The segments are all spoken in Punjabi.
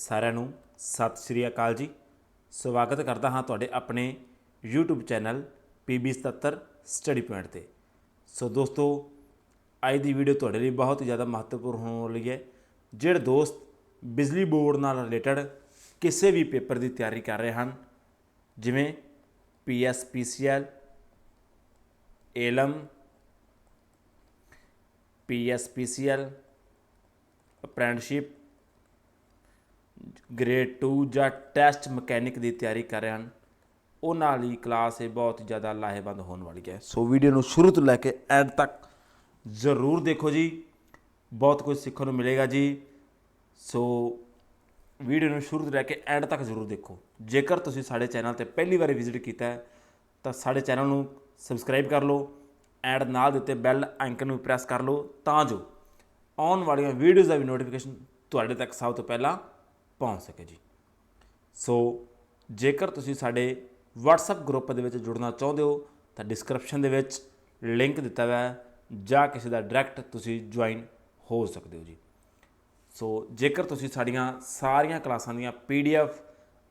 ਸਾਰਿਆਂ ਨੂੰ ਸਤਿ ਸ਼੍ਰੀ ਅਕਾਲ ਜੀ। ਸਵਾਗਤ ਕਰਦਾ ਹਾਂ ਤੁਹਾਡੇ ਆਪਣੇ YouTube channel PB77 study point ਤੇ। ਸੋ ਦੋਸਤੋ, ਅੱਜ ਦੀ ਵੀਡੀਓ ਤੁਹਾਡੇ ਲਈ ਬਹੁਤ ਹੀ ਜ਼ਿਆਦਾ ਮਹੱਤਵਪੂਰਨ ਹੋਣ ਵਾਲੀ ਹੈ। ਜਿਹੜੇ ਦੋਸਤ ਬਿਜਲੀ ਬੋਰਡ ਨਾਲ ਰਿਲੇਟਡ ਕਿਸੇ ਵੀ ਪੇਪਰ ਦੀ ਤਿਆਰੀ ਕਰ ਰਹੇ ਹਨ, ਜਿਵੇਂ PSPCL ਏਲਮ PSPCL ਅਪ੍ਰੈਂਟਿਸਸ਼ਿਪ ਗ੍ਰੇਡ 2 ਜਾਂ ਟੈਸਟ ਮਕੈਨਿਕ ਦੀ ਤਿਆਰੀ ਕਰ ਰਹੇ ਹਨ। ਉਹਨਾਂ ਲਈ ਕਲਾਸ ਇਹ ਬਹੁਤ ਜ਼ਿਆਦਾ ਲਾਹੇਵੰਦ ਹੋਣ ਵਾਲੀ ਹੈ। ਸੋ ਵੀਡੀਓ ਨੂੰ ਸ਼ੁਰੂ ਤੋਂ ਲੈ ਕੇ ਐਂਡ ਤੱਕ ਜ਼ਰੂਰ ਦੇਖੋ ਜੀ। ਬਹੁਤ ਕੁਝ ਸਿੱਖਣ ਨੂੰ ਮਿਲੇਗਾ ਜੀ। ਸੋ ਵੀਡੀਓ ਨੂੰ ਸ਼ੁਰੂ ਤੋਂ ਲੈ ਕੇ ਐਂਡ ਤੱਕ ਜ਼ਰੂਰ ਦੇਖੋ। ਜੇਕਰ ਤੁਸੀਂ ਸਾਡੇ ਚੈਨਲ ਤੇ ਪਹਿਲੀ ਵਾਰ ਵਿਜ਼ਿਟ ਕੀਤਾ ਹੈ, ਤਾਂ ਸਾਡੇ ਚੈਨਲ ਨੂੰ ਸਬਸਕ੍ਰਾਈਬ ਕਰ ਲਓ, ਐਂਡ ਨਾਲ ਦਿੱਤੇ ਬੈਲ ਆਈਕਨ ਨੂੰ ਪ੍ਰੈਸ ਕਰ ਲਓ ਤਾਂ ਜੋ ਆਉਣ ਵਾਲੀਆਂ ਵੀਡੀਓਜ਼ ਦਾ ਵੀ ਨੋਟੀਫਿਕੇਸ਼ਨ ਤੁਹਾਡੇ ਤੱਕ ਸਭ ਤੋਂ ਪਹਿਲਾਂ ਪਹੁੰਚ ਸਕੇ ਜੀ। ਸੋ ਜੇਕਰ ਤੁਸੀਂ ਸਾਡੇ WhatsApp ਗਰੁੱਪ ਦੇ ਵਿੱਚ ਜੁੜਨਾ ਚਾਹੁੰਦੇ ਹੋ, ਤਾਂ ਡਿਸਕ੍ਰਿਪਸ਼ਨ ਦੇ ਵਿੱਚ ਲਿੰਕ ਦਿੱਤਾ ਹੋਇਆ ਹੈ ਜਾਂ ਕਿਸੇ ਦਾ ਡਾਇਰੈਕਟ ਤੁਸੀਂ ਜੁਆਇਨ ਹੋ ਸਕਦੇ ਹੋ ਜੀ। ਸੋ ਜੇਕਰ ਤੁਸੀਂ ਸਾਡੀਆਂ ਸਾਰੀਆਂ ਕਲਾਸਾਂ ਦੀਆਂ PDF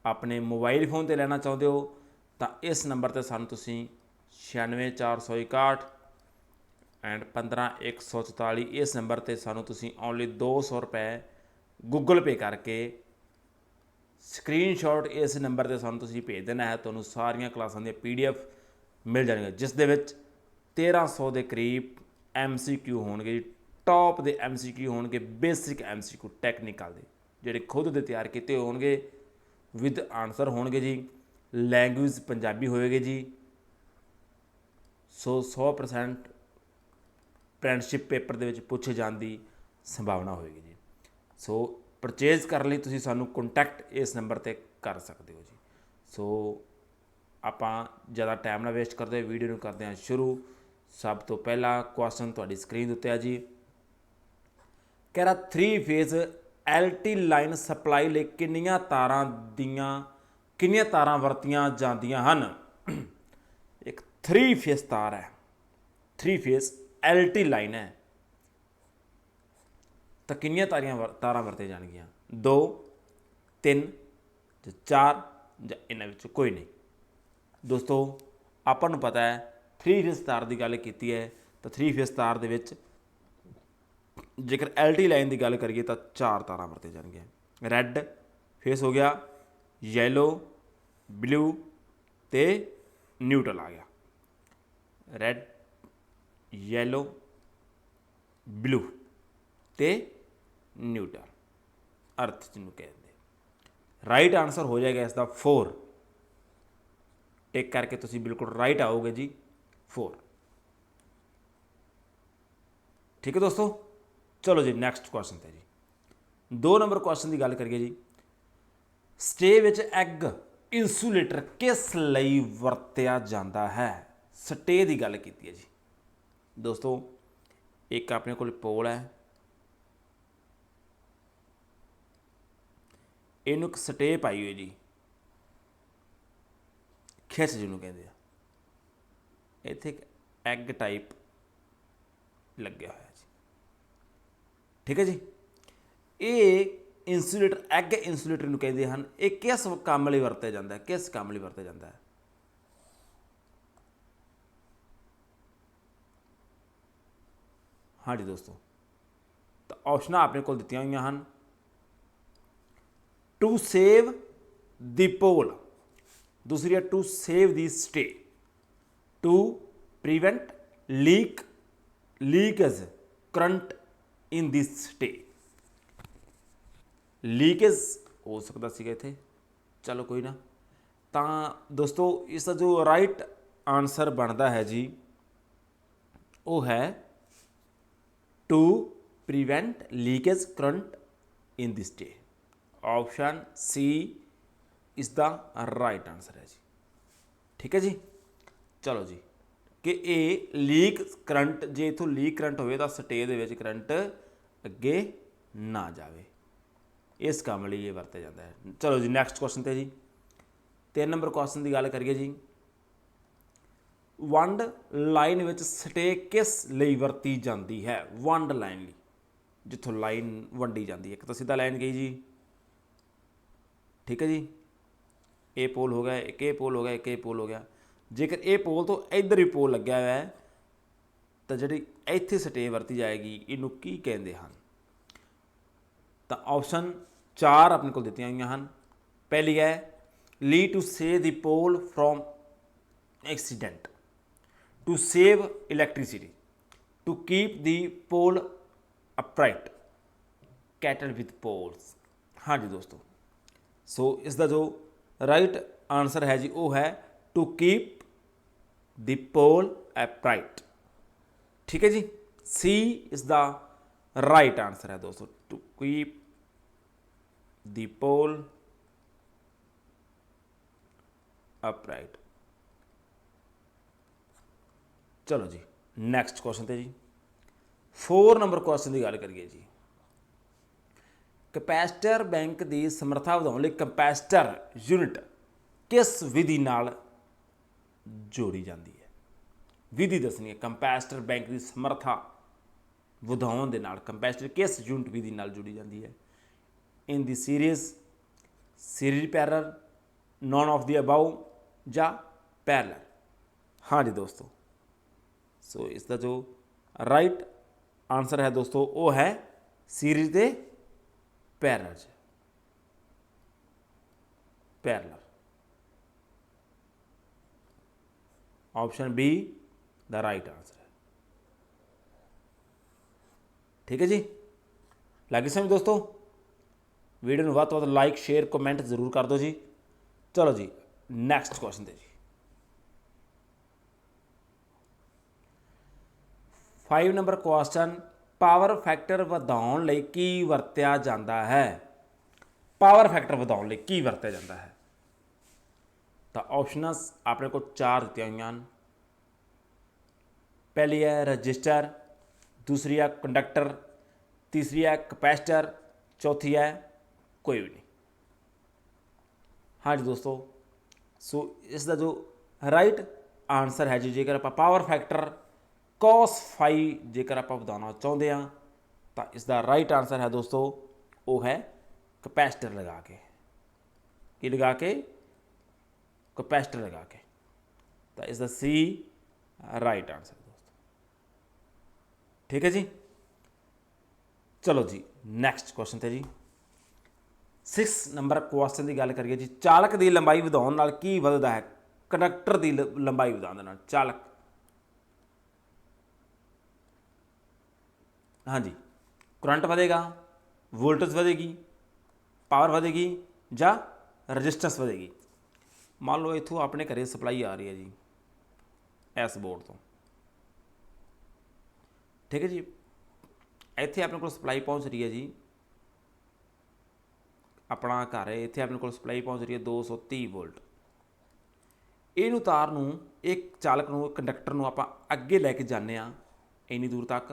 ਆਪਣੇ ਮੋਬਾਈਲ ਫੋਨ ਤੇ ਲੈਣਾ ਚਾਹੁੰਦੇ ਹੋ, ਤਾਂ ਇਸ ਨੰਬਰ ਤੇ ਸਾਨੂੰ ਤੁਸੀਂ 96461 ਐਂਡ 15144 ਇਸ ਨੰਬਰ ਤੇ ਸਾਨੂੰ ਤੁਸੀਂ ਓਨਲੀ 200 ਰੁਪਏ ਗੂਗਲ ਪੇ ਕਰਕੇ ਸਕਰੀਨਸ਼ਾਟ ਇਸ ਨੰਬਰ ਤੇ ਸਾਨੂੰ ਤੁਸੀਂ ਭੇਜ ਦੇਣਾ ਹੈ, ਤੁਹਾਨੂੰ ਸਾਰੀਆਂ ਕਲਾਸਾਂ ਦੀਆਂ ਪੀਡੀਐਫ ਮਿਲ ਜਾਣਗੀਆਂ, ਜਿਸ ਦੇ ਵਿੱਚ 1300 ਦੇ ਕਰੀਬ ਐਮਸੀਕਿਊ ਹੋਣਗੇ ਜੀ ਟੌਪ ਦੇ ਐਮਸੀਕਿਊ ਹੋਣਗੇ ਬੇਸਿਕ ਐਮਸੀਕਿਊ ਟੈਕਨੀਕਲ ਦੇ, ਜਿਹੜੇ ਖੁਦ ਦੇ ਤਿਆਰ ਕੀਤੇ ਹੋਣਗੇ ਵਿਦ ਆਨਸਰ ਹੋਣਗੇ ਜੀ ਲੈਂਗੁਏਜ ਪੰਜਾਬੀ ਹੋਏਗੀ ਜੀ, ਸੋ 100% ਫਰੈਂਡਸ਼ਿਪ ਪੇਪਰ ਦੇ ਵਿੱਚ ਪੁੱਛੇ ਜਾਣ ਦੀ ਸੰਭਾਵਨਾ ਹੋਏਗੀ ਜੀ। ਸੋ ਪਰਚੇਜ਼ ਕਰਨ ਲਈ, ਤੁਸੀਂ ਸਾਨੂੰ ਕੰਟੈਕਟ ਇਸ ਨੰਬਰ ਤੇ ਕਰ ਸਕਦੇ ਹੋ ਜੀ। ਸੋ ਆਪਾਂ ਜ਼ਿਆਦਾ ਟਾਈਮ ਨਾ ਵੇਸਟ ਕਰਦੇ ਵੀਡੀਓ ਨੂੰ ਕਰਦੇ ਹਾਂ ਸ਼ੁਰੂ। ਸਭ ਤੋਂ ਪਹਿਲਾ ਕੁਐਸਚਨ ਤੁਹਾਡੀ ਸਕਰੀਨ ਦੇ ਉੱਤੇ ਆ ਜੀ। ਕਹਿ ਰਿਹਾ 3 ਫੇਜ਼ ਐਲਟੀ ਲਾਈਨ ਸਪਲਾਈ ਲਈ ਕਿੰਨੀਆਂ ਤਾਰਾਂ ਦੀਆਂ, ਕਿੰਨੀਆਂ ਤਾਰਾਂ ਵਰਤੀਆਂ ਜਾਂਦੀਆਂ ਹਨ? ਇੱਕ 3 ਫੇਜ਼ ਤਾਰ ਹੈ। 3 ਫੇਜ਼ ਐਲਟੀ ਲਾਈਨ ਹੈ। ਤਾਂ ਕਿੰਨੀਆਂ ਤਾਰੀਆਂ ਵਰ- ਤਾਰਾਂ ਵਰਤੇ ਜਾਣਗੀਆਂ? 2 3 ਜਾਂ 4 ਜਾਂ ਇਹਨਾਂ ਵਿੱਚੋਂ ਕੋਈ ਨਹੀਂ। ਦੋਸਤੋ, ਆਪਾਂ ਨੂੰ ਪਤਾ ਹੈ 3 ਫੇਸ ਤਾਰ ਦੀ ਗੱਲ ਕੀਤੀ ਹੈ, ਤਾਂ 3 ਫੇਸ ਤਾਰ ਦੇ ਵਿੱਚ ਜੇਕਰ ਐਲਟੀ ਲਾਈਨ ਦੀ ਗੱਲ ਕਰੀਏ ਤਾਂ ਚਾਰ ਤਾਰਾਂ ਵਰਤੇ ਜਾਣਗੀਆਂ। ਰੈੱਡ ਫੇਸ ਹੋ ਗਿਆ ਯੈਲੋ ਬਲੂ ਤੇ ਨਿਊਟਰਲ ਆ ਗਿਆ। ਰੈੱਡ ਯੈਲੋ ਬਲੂ ਤੇ ਨਿਊਟਨ, ਅਰਥ ਜਿਹਨੂੰ ਕਹਿੰਦੇ ਰਾਈਟ ਆਨਸਰ ਹੋ ਜਾਏਗਾ ਇਸ ਦਾ 4 ਟੇਕ ਕਰਕੇ ਤੁਸੀਂ ਬਿਲਕੁਲ ਰਾਈਟ ਆਓਗੇ ਜੀ 4 ਠੀਕ ਹੈ ਦੋਸਤੋ? ਚਲੋ ਜੀ ਨੈਕਸਟ ਕੁਐਸਚਨ ਤੇ ਜੀ। ਦੋ ਨੰਬਰ ਕੁਐਸਚਨ ਦੀ ਗੱਲ ਕਰੀਏ ਜੀ। ਸਟੇ ਵਿੱਚ ਐਗ ਇਨਸੂਲੇਟਰ ਕਿਸ ਲਈ ਵਰਤਿਆ ਜਾਂਦਾ ਹੈ? ਸਟੇ ਦੀ ਗੱਲ ਕੀਤੀ ਹੈ ਜੀ। ਦੋਸਤੋ, ਇੱਕ ਆਪਣੇ ਕੋਲ ਪੋਲ ਹੈ। ਇਹਨੂੰ ਇੱਕ ਸਟੇ ਪਾਈ ਹੋਈ ਜੀ। ਖਿੱਚ ਜਿਹਨੂੰ ਕਹਿੰਦੇ ਆ। ਇੱਥੇ ਇੱਕ ਐਗ ਟਾਈਪ ਲੱਗਿਆ ਹੋਇਆ ਜੀ। ਠੀਕ ਹੈ ਜੀ? ਇਹ ਇਨਸੂਲੇਟਰ ਐਗ ਇਨਸੂਲੇਟਰ ਨੂੰ ਕਹਿੰਦੇ ਹਨ। ਇਹ ਕਿਸ ਕੰਮ ਲਈ ਵਰਤਿਆ ਜਾਂਦਾ ਹੈ? ਕਿਸ ਕੰਮ ਲਈ ਵਰਤਿਆ ਜਾਂਦਾ ਹੈ? ਹਾਂਜੀ ਦੋਸਤੋ, ਤਾਂ ਆਪਸ਼ਨਾਂ ਆਪਣੇ ਕੋਲ ਦਿੱਤੀਆਂ ਹੋਈਆਂ ਹਨ। ਟੂ ਸੇਵ ਦੀ ਪੋਲ ਦੂਸਰੀ ਹੈ to save the stay to prevent leak leakage current in this stay leakage ਹੋ ਸਕਦਾ ਸੀਗਾ ਇੱਥੇ ਚਲੋ ਕੋਈ ਨਾ ਤਾਂ ਦੋਸਤੋ ਇਸ ਦਾ ਜੋ ਰਾਈਟ ਆਨਸਰ ਬਣਦਾ ਹੈ ਜੀ ਉਹ ਹੈ to prevent leakage current in the stay option C ਇਸ ਦਾ ਰਾਈਟ ਆਨਸਰ ਹੈ ਜੀ ਠੀਕ ਹੈ ਜੀ ਚਲੋ ਜੀ ਕਿ ਇਹ ਲੀਕ ਕਰੰਟ ਜੇ ਇਥੋਂ ਲੀਕ ਕਰੰਟ ਹੋਵੇ ਤਾਂ ਸਟੇ ਦੇ ਵਿੱਚ ਕਰੰਟ ਅੱਗੇ ਨਾ ਜਾਵੇ ਇਸ ਕੰਮ ਲਈ ਇਹ ਵਰਤਿਆ ਜਾਂਦਾ ਹੈ ਚਲੋ ਜੀ ਨੈਕਸਟ ਕੁਐਸਚਨ ਤੇ ਜੀ ਤਿੰਨ ਨੰਬਰ ਕੁਐਸਚਨ ਦੀ ਗੱਲ ਕਰੀਏ ਜੀ ਵੰਡ ਲਾਈਨ ਵਿੱਚ ਸਟੇ ਕਿਸ ਲਈ ਵਰਤੀ ਜਾਂਦੀ ਹੈ ਵੰਡ ਲਾਈਨ ਲਈ ਜਿੱਥੋਂ ਲਾਈਨ ਵੰਡੀ ਜਾਂਦੀ ਹੈ ਇੱਕ ਤਾਂ ਸਿੱਧਾ ਲਾਈਨ ਗਈ ਜੀ ਠੀਕ ਹੈ ਜੀ? ਇਹ ਪੋਲ ਹੋ ਗਿਆ, ਇੱਕ ਇਹ ਪੋਲ ਹੋ ਗਿਆ, ਇੱਕ ਇਹ ਪੋਲ ਹੋ ਗਿਆ। ਜੇਕਰ ਇਹ ਪੋਲ ਤੋਂ ਇੱਧਰ ਵੀ ਪੋਲ ਲੱਗਿਆ ਹੋਇਆ ਹੈ, ਤਾਂ ਜਿਹੜੀ ਇੱਥੇ ਸਟੇ ਵਰਤੀ ਜਾਏਗੀ, ਇਹਨੂੰ ਕੀ ਕਹਿੰਦੇ ਹਨ? ਤਾਂ ਆਪਸ਼ਨ 4 ਆਪਣੇ ਕੋਲ ਦਿੱਤੀਆਂ ਹੋਈਆਂ ਹਨ। ਪਹਿਲੀ ਹੈ ਲੀ to save the pole from accident to save electricity to keep the pole upright cattle with poles ਹਾਂਜੀ ਦੋਸਤੋ ਸੋ ਇਸ ਦਾ ਜੋ ਰਾਈਟ ਆਨਸਰ ਹੈ ਜੀ, ਉਹ ਹੈ ਟੂ ਕੀਪ ਦੀ ਪੋਲ ਅਪਰਾਈਟ ਠੀਕ ਹੈ ਜੀ? ਸੀ ਇਸ ਦਾ ਰਾਈਟ ਆਨਸਰ ਹੈ ਦੋਸਤੋ ਟੂ ਕੀਪ ਦੀ ਪੋਲ ਅਪਰਾਈਟ ਚਲੋ ਜੀ ਨੈਕਸਟ ਕੁਐਸਚਨ ਤੇ ਜੀ। 4 ਨੰਬਰ ਕੁਐਸਚਨ ਦੀ ਗੱਲ ਕਰੀਏ ਜੀ। ਕਪੈਸਿਟਰ ਬੈਂਕ ਦੀ ਸਮਰੱਥਾ ਵਧਾਉਣ ਲਈ ਕਪੈਸਿਟਰ ਯੂਨਿਟ ਕਿਸ ਵਿਧੀ ਨਾਲ ਜੋੜੀ ਜਾਂਦੀ ਹੈ? ਵਿਧੀ ਦੱਸਣੀ ਹੈ, ਕੰਪੈਸਟਰ ਬੈਂਕ ਦੀ ਸਮਰੱਥਾ ਵਧਾਉਣ ਦੇ ਨਾਲ ਕੰਪੈਸਟਰ ਕਿਸ ਯੂਨਿਟ ਵਿਧੀ ਨਾਲ ਜੁੜੀ ਜਾਂਦੀ ਹੈ? In the series series parallel none of the above ਜਾਂ ਪੈਰਲਲ? ਹਾਂਜੀ ਦੋਸਤੋ। ਸੋ ਇਸ ਦਾ ਜੋ ਰਾਈਟ ਆਨਸਰ ਹੈ ਦੋਸਤੋ, ਉਹ ਹੈ ਸੀਰੀਜ਼ ਦੇ ਪੈਰਲਲ ਚ ਪੈਰਲਲ ਆਪਸ਼ਨ ਬੀ ਦਾ ਰਾਈਟ ਆਨਸਰ ਹੈ ਠੀਕ ਹੈ ਜੀ ਲੱਗੀ ਸਮਝ ਦੋਸਤੋ ਵੀਡੀਓ ਨੂੰ ਵੱਧ ਤੋਂ ਵੱਧ ਲਾਈਕ ਸ਼ੇਅਰ ਕਮੈਂਟ ਜ਼ਰੂਰ ਕਰ ਦਿਓ ਜੀ ਚਲੋ ਜੀ ਨੈਕਸਟ ਕੁਐਸਚਨ ਤੇ ਜੀ 5 ਨੰਬਰ ਕੁਐਸਚਨ ਪਾਵਰ ਫੈਕਟਰ ਵਧਾਉਣ ਲਈ ਕੀ ਵਰਤਿਆ ਜਾਂਦਾ ਹੈ? ਪਾਵਰ ਫੈਕਟਰ ਵਧਾਉਣ ਲਈ ਕੀ ਵਰਤਿਆ ਜਾਂਦਾ ਹੈ? ਤਾਂ ਆਪਸ਼ਨਸ ਆਪਣੇ ਕੋਲ ਚਾਰ ਦਿੱਤੀਆਂ ਹੋਈਆਂ ਹਨ। ਪਹਿਲੀ ਹੈ ਰਜਿਸਟਰ, ਦੂਸਰੀ ਹੈ ਕੰਡਕਟਰ, ਤੀਸਰੀ ਹੈ ਕਪੈਸਿਟਰ, ਚੌਥੀ ਹੈ ਕੋਈ ਵੀ ਨਹੀਂ। ਹਾਂਜੀ ਦੋਸਤੋ, ਸੋ ਇਸ ਦਾ ਜੋ ਰਾਈਟ ਆਨਸਰ ਹੈ ਜੀ, ਜੇਕਰ ਆਪਾਂ ਪਾਵਰ ਫੈਕਟਰ cos ਫਾਈ ਜੇਕਰ ਆਪਾਂ ਵਧਾਉਣਾ ਚਾਹੁੰਦੇ ਹਾਂ, ਤਾਂ ਇਸ ਦਾ ਰਾਈਟ ਆਨਸਰ ਹੈ ਦੋਸਤੋ, ਉਹ ਹੈ ਕਪੈਸਿਟਰ ਲਗਾ ਕੇ। ਕੀ ਲਗਾ ਕੇ? ਕਪੈਸਿਟਰ ਲਗਾ ਕੇ। ਤਾਂ ਇਸ ਦਾ ਸੀ ਰਾਈਟ ਆਨਸਰ ਦੋਸਤੋ। ਠੀਕ ਹੈ ਜੀ? ਚਲੋ ਜੀ ਨੈਕਸਟ ਕੁਐਸਚਨ ਤੇ ਜੀ। 6 ਨੰਬਰ ਕੁਐਸਚਨ ਦੀ ਗੱਲ ਕਰੀਏ ਜੀ, ਚਾਲਕ ਦੀ ਲੰਬਾਈ ਵਧਾਉਣ ਨਾਲ ਕੀ ਵੱਧਦਾ ਹੈ? ਕੰਡਕਟਰ ਦੀ ਲੰਬਾਈ ਵਧਾਉਣ ਦੇ ਨਾਲ, ਚਾਲਕ। ਹਾਂਜੀ। ਕਰੰਟ ਵਧੇਗਾ ਵੋਲਟੇਜ ਵਧੇਗੀ ਪਾਵਰ ਵਧੇਗੀ ਜਾਂ ਰੈਜ਼ਿਸਟੈਂਸ ਵਧੇਗੀ। ਮੰਨ ਲਓ ਇੱਥੋਂ ਆਪਣੇ ਘਰੇ ਸਪਲਾਈ ਆ ਰਹੀ ਹੈ ਜੀ, ਇਸ ਬੋਰਡ ਤੋਂ। ਠੀਕ ਹੈ ਜੀ? ਇੱਥੇ ਆਪਣੇ ਕੋਲ ਸਪਲਾਈ ਪਹੁੰਚ ਰਹੀ ਹੈ ਜੀ। ਆਪਣਾ ਘਰ ਹੈ, ਇੱਥੇ ਆਪਣੇ ਕੋਲ ਸਪਲਾਈ ਪਹੁੰਚ ਰਹੀ ਹੈ 230 ਵੋਲਟ ਇਹਨੂੰ ਤਾਰ ਨੂੰ, ਇੱਕ ਚਾਲਕ ਨੂੰ ਕੰਡਕਟਰ ਨੂੰ ਆਪਾਂ ਅੱਗੇ ਲੈ ਕੇ ਜਾਂਦੇ ਆ ਇੰਨੀ ਦੂਰ ਤੱਕ।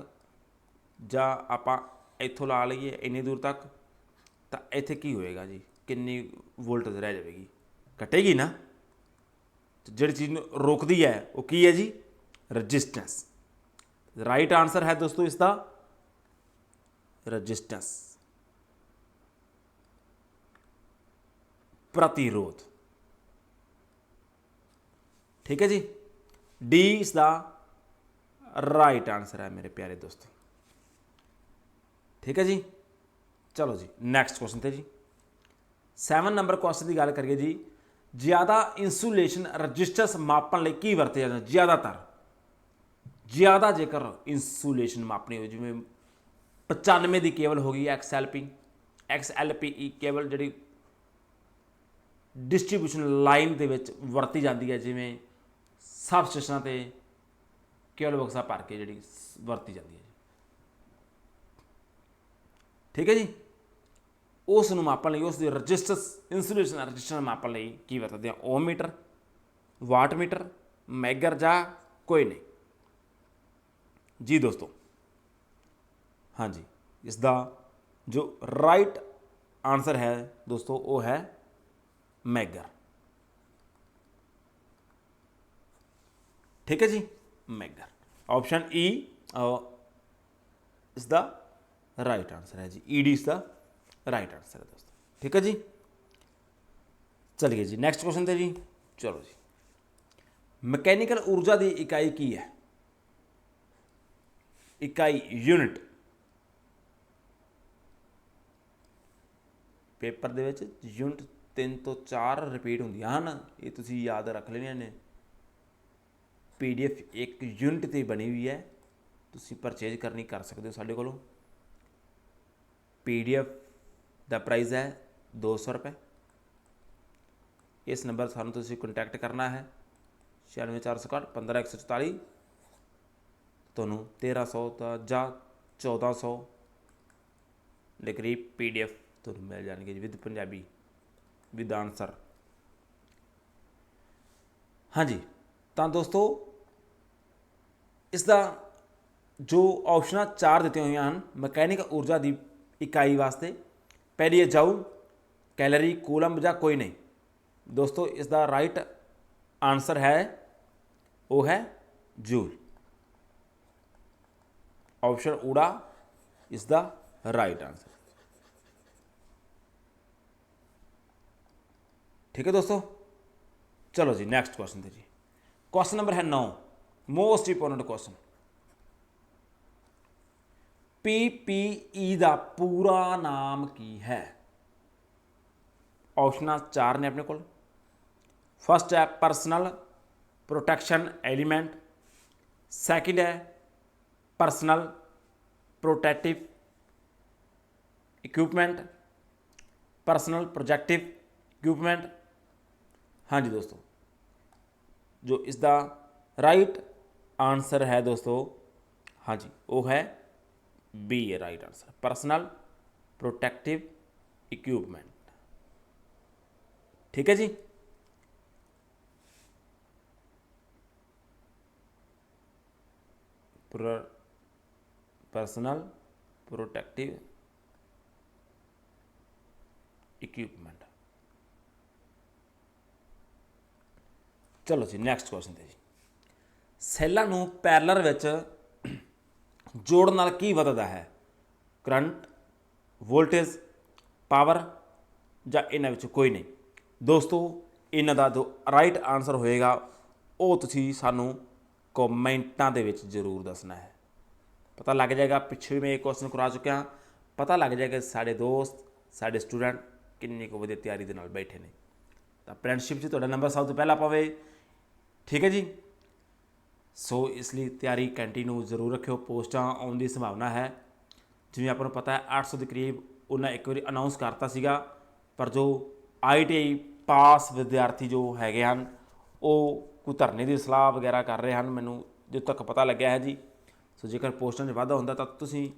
ਜਾਂ ਆਪਾਂ ਇੱਥੋਂ ਲਾ ਲਈਏ ਇੰਨੀ ਦੂਰ ਤੱਕ, ਤਾਂ ਇੱਥੇ ਕੀ ਹੋਏਗਾ ਜੀ? ਕਿੰਨੀ ਵੋਲਟੇਜ ਰਹਿ ਜਾਵੇਗੀ? ਘਟੇਗੀ ਨਾ? ਜਿਹੜੀ ਚੀਜ਼ ਨੂੰ ਰੋਕਦੀ ਹੈ, ਉਹ ਕੀ ਹੈ ਜੀ? ਰੈਜ਼ਿਸਟੈਂਸ ਰਾਈਟ ਆਨਸਰ ਹੈ ਦੋਸਤੋ ਇਸ ਦਾ ਰੈਜ਼ਿਸਟੈਂਸ ਪ੍ਰਤੀਰੋਧ. ਠੀਕ ਹੈ ਜੀ? ਡੀ ਇਸ ਦਾ ਰਾਈਟ ਆਨਸਰ ਹੈ ਮੇਰੇ ਪਿਆਰੇ ਦੋਸਤੋ। ਠੀਕ ਹੈ ਜੀ? ਚਲੋ ਜੀ ਨੈਕਸਟ ਕੁਐਸਚਨ ਤੇ ਜੀ। 7 ਨੰਬਰ ਕੁਐਸਚਨ ਦੀ ਗੱਲ ਕਰੀਏ ਜੀ। ਜ਼ਿਆਦਾ ਇਨਸੂਲੇਸ਼ਨ ਰੈਜ਼ਿਸਟੈਂਸ ਮਾਪਣ ਲਈ ਕੀ ਵਰਤਿਆ ਜਾਂਦਾ ਜ਼ਿਆਦਾਤਰ। ਜ਼ਿਆਦਾ ਜੇਕਰ ਇਨਸੂਲੇਸ਼ਨ ਮਾਪਣੀ ਹੋਵੇ, ਜਿਵੇਂ 95 ਦੀ ਕੇਬਲ ਹੋ ਗਈ XLP XLPE ਕੇਬਲ ਜਿਹੜੀ ਡਿਸਟ੍ਰੀਬਿਊਸ਼ਨ ਲਾਈਨ ਦੇ ਵਿੱਚ ਵਰਤੀ ਜਾਂਦੀ ਹੈ, ਜਿਵੇਂ ਸਬ ਸਟੇਸ਼ਨਾਂ ਤੇ ਕੇਬਲ ਬਕਸਾ ਭਰ ਕੇ ਜਿਹੜੀ ਸ- ਵਰਤੀ ਜਾਂਦੀ ਹੈ। ਠੀਕ ਹੈ ਜੀ? ਉਸ ਨੂੰ ਮਾਪਣ ਲਈ ਉਸ ਦੀ ਰਜਿਸਟੈਂਸ ਇਨਸੂਲੇਸ਼ਨ ਰਜਿਸਟੈਂਸ ਮਾਪਣ ਲਈ ਕੀ ਵਰਤਦੇ ਆ? Ohm meter, watt meter, megger ਜਾਂ ਕੋਈ ਨਹੀਂ? ਜੀ ਦੋਸਤੋ, ਹਾਂਜੀ ਇਸ ਦਾ ਜੋ ਰਾਈਟ ਆਨਸਰ ਹੈ ਦੋਸਤੋ, ਉਹ ਹੈ ਮੈਗਰ। ਠੀਕ ਹੈ ਜੀ? ਮੈਗਰ। ਆਪਸ਼ਨ ਈ ਇਸ ਦਾ ਰਾਈਟ ਆਨਸਰ ਹੈ ਜੀ ਈਡੀ ਇਸ ਦਾ ਰਾਈਟ ਆਨਸਰ ਹੈ ਦੋਸਤੋ ਠੀਕ ਹੈ ਜੀ ਚਲਿਏ ਜੀ ਨੈਕਸਟ ਕੁਐਸਚਨ ਤੇ ਜੀ ਚਲੋ ਜੀ ਮਕੈਨੀਕਲ ਊਰਜਾ ਦੀ ਇਕਾਈ ਕੀ ਹੈ ਇਕਾਈ ਯੂਨਿਟ ਪੇਪਰ ਦੇ ਵਿੱਚ ਯੂਨਿਟ 3 ਤੋਂ 4 ਰਿਪੀਟ ਹੁੰਦੀਆਂ ਹਨ ਇਹ ਤੁਸੀਂ ਯਾਦ ਰੱਖ ਲੈਣੀਆਂ ਨੇ ਪੀਡੀਐਫ ਇੱਕ ਯੂਨਿਟ ਤੇ ਬਣੀ ਹੋਈ ਹੈ ਤੁਸੀਂ ਪਰਚੇਜ ਕਰਨੀ ਕਰ ਸਕਦੇ ਹੋ ਸਾਡੇ ਕੋਲੋਂ ਪੀਡੀਐਫ ਦਾ ਪ੍ਰਾਈਸ ਹੈ 200 ਰੁਪਏ। ਇਸ ਨੰਬਰ ਸਾਨੂੰ ਤੁਸੀਂ ਕੰਟੈਕਟ ਕਰਨਾ ਹੈ। 96461 15144 ਤੁਹਾਨੂੰ 1300 ਦਾ ਜਾਂ 1400 ਦੇ ਕਰੀਬ ਪੀਡੀਐਫ ਤੁਹਾਨੂੰ ਮਿਲ ਜਾਣਗੇ ਜੀ ਵਿਦ ਪੰਜਾਬੀ, ਵਿਦ ਆਨਸਰ ਹਾਂਜੀ, ਤਾਂ ਦੋਸਤੋ, ਇਸ ਦਾ ਜੋ ਆਪਸ਼ਨਾਂ ਚਾਰ ਦਿੱਤੀਆਂ ਹੋਈਆਂ ਹਨ, ਮਕੈਨਿਕ ਊਰਜਾ ਦੀ ਇਕਾਈ ਵਾਸਤੇ। ਪਹਿਲੀ ਹੈ ਜਾਊ, ਕੈਲਰੀ ਕੂਲੰਬ ਜਾਂ ਕੋਈ ਨਹੀਂ। ਦੋਸਤੋ ਇਸ ਦਾ ਰਾਈਟ ਆਨਸਰ ਹੈ, ਉਹ ਹੈ ਜੂਲ ਆਪਸ਼ਨ ਊੜਾ ਇਸ ਦਾ ਰਾਈਟ ਆਨਸਰ ਠੀਕ ਹੈ ਦੋਸਤੋ? ਚਲੋ ਜੀ ਨੈਕਸਟ ਕੁਐਸਚਨ ਤੇ ਜੀ। ਕੁਐਸਚਨ ਨੰਬਰ ਹੈ 9 ਮੋਸਟ ਇੰਪੋਰਟੈਂਟ ਕੁਐਸਚਨ ਪੀਪੀਈ ਦਾ ਪੂਰਾ ਨਾਮ ਕੀ ਹੈ ਆਪਸ਼ਨਾਂ ਚਾਰ ਨੇ ਆਪਣੇ ਕੋਲ ਫਸਟ ਹੈ ਪਰਸਨਲ ਪ੍ਰੋਟੈਕਸ਼ਨ ਐਲੀਮੈਂਟ ਸੈਕਿੰਡ ਹੈ personal protective equipment personal projective equipment ਹਾਂਜੀ ਦੋਸਤੋ ਜੋ ਇਸ ਦਾ ਰਾਈਟ ਆਨਸਰ ਹੈ ਦੋਸਤੋ ਹਾਂਜੀ ਉਹ ਹੈ ਬੀ ਹੈ right answer personal protective equipment ਠੀਕ ਹੈ ਜੀ ਪਰਸਨਲ ਪ੍ਰੋਟੈਕਟਿਵ ਇਕਵਿਪਮੈਂਟ ਚਲੋ ਜੀ ਨੈਕਸਟ ਕੁਐਸਚਨ ਤੇ ਜੀ ਸੈੱਲਾਂ ਨੂੰ ਪੈਰਲਰ ਵਿੱਚ ਜੋੜ ਨਾਲ ਕੀ ਵੱਧਦਾ ਹੈ? ਕਰੰਟ, ਵੋਲਟੇਜ, ਪਾਵਰ ਜਾਂ ਇਹਨਾਂ ਵਿੱਚ ਕੋਈ ਨਹੀਂ। ਦੋਸਤੋ, ਇਹਨਾਂ ਦਾ ਜੋ ਰਾਈਟ ਆਨਸਰ ਹੋਏਗਾ, ਉਹ ਤੁਸੀਂ ਸਾਨੂੰ ਕਮੈਂਟਾਂ ਦੇ ਵਿੱਚ ਜ਼ਰੂਰ ਦੱਸਣਾ ਹੈ। ਪਤਾ ਲੱਗ ਜਾਏਗਾ, ਪਿੱਛੇ ਵੀ ਮੈਂ ਇਹ ਕੁਐਸਚਨ ਕਰਾ ਚੁੱਕਿਆ। ਪਤਾ ਲੱਗ ਜਾਏਗਾ ਸਾਡੇ ਦੋਸਤ, ਸਾਡੇ ਸਟੂਡੈਂਟ ਕਿੰਨੀ ਕੁ ਵਧੀਆ ਤਿਆਰੀ ਦੇ ਨਾਲ ਬੈਠੇ ਨੇ। ਤਾਂ ਫਰੈਂਡਸ਼ਿਪ 'ਚ ਤੁਹਾਡਾ ਨੰਬਰ ਸਭ ਤੋਂ ਪਹਿਲਾਂ ਪਵੇ। ਠੀਕ ਹੈ ਜੀ? ਸੋ ਇਸ ਲਈ ਤਿਆਰੀ ਕੰਟੀਨਿਊ ਜ਼ਰੂਰ ਰੱਖਿਓ। ਪੋਸਟਾਂ ਆਉਣ ਦੀ ਸੰਭਾਵਨਾ ਹੈ। ਜਿਵੇਂ ਆਪਾਂ ਨੂੰ ਪਤਾ ਹੈ 800 ਦੇ ਕਰੀਬ ਉਹਨਾਂ ਇੱਕ ਵਾਰੀ ਅਨਾਉਂਸ ਕਰਤਾ ਸੀਗਾ, ਪਰ ਜੋ ਆਈਟੀਆਈ ਪਾਸ ਵਿਦਿਆਰਥੀ ਜੋ ਹੈਗੇ ਹਨ, ਉਹ ਕੋਈ ਧਰਨੇ ਦੀ ਸਲਾਹ ਵਗੈਰਾ ਕਰ ਰਹੇ ਹਨ, ਮੈਨੂੰ ਜਦੋਂ ਤੱਕ ਪਤਾ ਲੱਗਿਆ ਹੈ ਜੀ। ਸੋ ਜੇਕਰ ਪੋਸਟਾਂ 'ਚ ਵਾਧਾ ਹੁੰਦਾ ਤਾਂ ਤੁਸੀਂ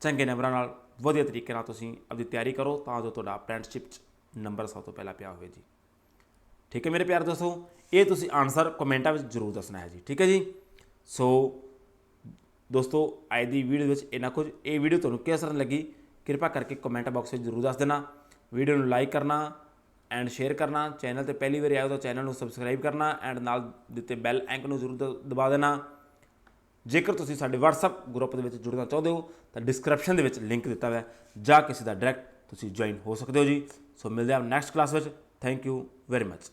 ਚੰਗੇ ਨੰਬਰਾਂ ਨਾਲ, ਵਧੀਆ ਤਰੀਕੇ ਨਾਲ ਤੁਸੀਂ ਆਪਣੀ ਤਿਆਰੀ ਕਰੋ ਤਾਂ ਜੋ ਤੁਹਾਡਾ ਅਪ੍ਰੈਂਟਿਸਸ਼ਿਪ 'ਚ ਨੰਬਰ ਸਭ ਤੋਂ ਪਹਿਲਾਂ ਪਿਆ ਹੋਵੇ ਜੀ। ਠੀਕ ਹੈ ਮੇਰੇ ਪਿਆਰ ਦੋਸਤੋ ਇਹ ਤੁਸੀਂ ਆਨਸਰ ਕਮੈਂਟਾਂ ਵਿੱਚ ਜ਼ਰੂਰ ਦੱਸਣਾ ਹੈ ਜੀ, ਠੀਕ ਹੈ ਜੀ? ਸੋ ਦੋਸਤੋ, ਅੱਜ ਦੀ ਵੀਡੀਓ ਵਿੱਚ ਇਹਨਾਂ ਕੁਝ। ਇਹ ਵੀਡੀਓ ਤੁਹਾਨੂੰ ਕਿਸ ਤਰ੍ਹਾਂ ਲੱਗੀ? ਕਿਰਪਾ ਕਰਕੇ ਕਮੈਂਟ ਬਾਕਸ ਵਿੱਚ ਜ਼ਰੂਰ ਦੱਸ ਦੇਣਾ। ਵੀਡੀਓ ਨੂੰ ਲਾਈਕ ਕਰਨਾ ਐਂਡ ਸ਼ੇਅਰ ਕਰਨਾ। ਚੈਨਲ ਤੇ ਪਹਿਲੀ ਵਾਰ ਆਏ ਤਾਂ ਚੈਨਲ ਨੂੰ ਸਬਸਕ੍ਰਾਈਬ ਕਰਨਾ ਐਂਡ ਨਾਲ ਦਿੱਤੇ ਬੈਲ ਐਂਕ ਨੂੰ ਜ਼ਰੂਰ ਦ- ਦਬਾ ਦੇਣਾ। ਜੇਕਰ ਤੁਸੀਂ ਸਾਡੇ WhatsApp ਗਰੁੱਪ ਦੇ ਵਿੱਚ ਜੁੜਨਾ ਚਾਹੁੰਦੇ ਹੋ, ਤਾਂ ਡਿਸਕ੍ਰਿਪਸ਼ਨ ਦੇ ਵਿੱਚ ਲਿੰਕ ਦਿੱਤਾ ਹੋਇਆ ਜਾਂ ਕਿਸੇ ਦਾ ਡਾਇਰੈਕਟ ਤੁਸੀਂ ਜੁਆਇਨ ਹੋ ਸਕਦੇ ਹੋ ਜੀ। ਸੋ ਮਿਲਦੇ ਹਾਂ ਨੈਕਸਟ ਕਲਾਸ ਵਿੱਚ। Thank you very much